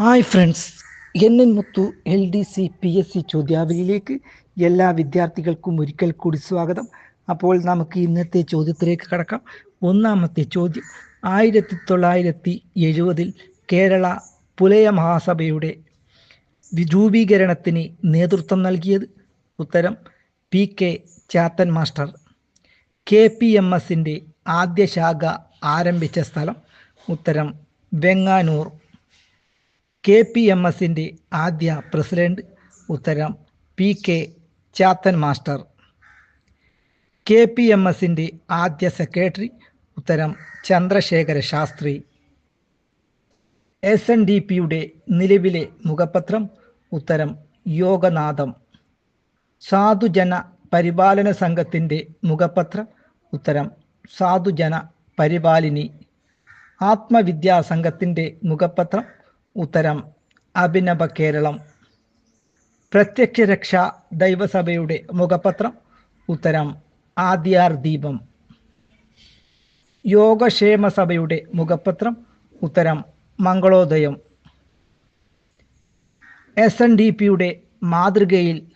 Hi friends N N Muthu L D C P S C ചോദ്യാവലിയിലേക്ക് എല്ലാ വിദ്യാർത്ഥികൾക്കും ഒരിക്കൽ കൂടി സ്വാഗതം. അപ്പോൾ നമുക്ക് ഇന്നത്തെ ചോദ്യത്തിലേക്ക് കടക്കാം. ഒന്നാമത്തെ ചോദ്യം. ആയിരത്തി തൊള്ളായിരത്തി എഴുപതിൽ കേരള പുലയ മഹാസഭയുടെ രൂപീകരണത്തിന് നേതൃത്വം നൽകിയത്? ഉത്തരം P K Chathan master. K P M എസിന്റെ ആദ്യ ശാഖ ആരംഭിച്ച സ്ഥലം. ഉത്തരം വെങ്ങാനൂർ. കെ പി എം എസിന്റെ ആദ്യ പ്രസിഡന്റ് ഉത്തരം P K Chathan master. K P M എസിന്റെ ആദ്യ സെക്രട്ടറി ഉത്തരം Chandrasekhara Sastri. S N D പിയുടെ നിലവിലെ മുഖപത്രം ഉത്തരം യോഗനാഥം. സാധുജന പരിപാലന സംഘത്തിന്റെ മുഖപത്രം ഉത്തരം സാധുജന പരിപാലിനി. ആത്മവിദ്യാ സംഘത്തിന്റെ മുഖപത്രം ഉത്തരം അഭിനവ കേരളം. പ്രത്യക്ഷ രക്ഷ ദൈവസഭയുടെ മുഖപത്രം. ഉത്തരം ആദ്യാർ ദീപം. യോഗക്ഷേമ സഭയുടെ മുഖപത്രം. ഉത്തരം മംഗളോദയം. എസ് എൻ ഡി പിയുടെ മാതൃകയിൽ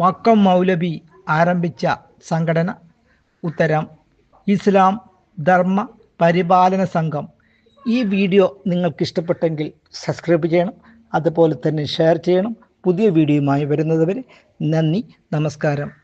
പക്കം മൗലബി ആരംഭിച്ച സംഘടന. ഉത്തരം ഇസ്ലാം ധർമ്മ പരിപാലന സംഘം. ഈ വീഡിയോ നിങ്ങൾക്ക് ഇഷ്ടപ്പെട്ടെങ്കിൽ സബ്സ്ക്രൈബ് ചെയ്യണം അതുപോലെ തന്നെ ഷെയർ ചെയ്യണം. പുതിയ വീഡിയോയുമായി വരുന്നതുവരെ നന്ദി നമസ്കാരം.